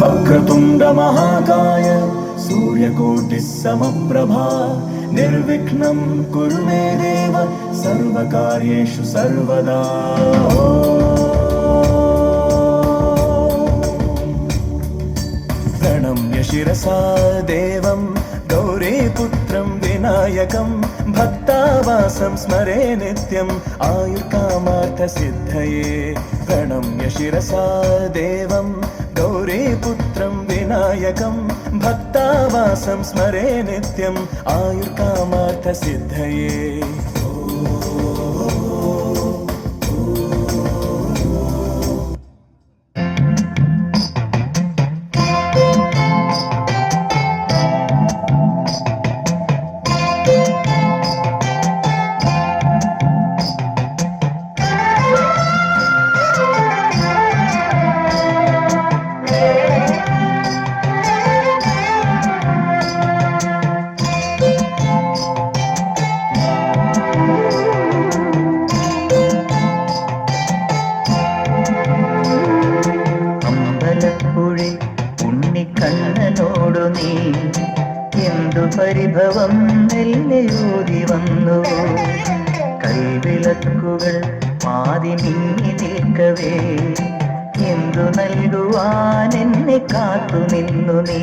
वक्रतुण्डमहाकाय सूर्यकोटिः समप्रभा निर्विघ्नं कुरु मे देव सर्वकार्येषु सर्वदा। प्रणम्य शिरसा देवं गौरीपुत्रं विनायकं भक्तावासं स्मरे नित्यम् आयुर्कामार्थसिद्धये। प्रणम्य शिरसा देवं गौरीपुत्रं വിനായകം ഭക്താവാസം സ്മരേ നിത്യം ആയുർകാമാർത്ഥ സിദ്ധയേ. ഉണ്ണിക്കണ്ണനോടു നീ എന്തു പരിഭവം നെല്ലൂതി വന്നു? കൈവിളക്കുകൾ മാതി നീ നിൽക്കവേ എന്തു നൽകുവാൻ എന്നെ കാത്തു നിന്നു നീ?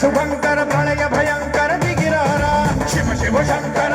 శుభంకర ప్రళయ భయంకర దిగిరారా. శివ శివ శంకర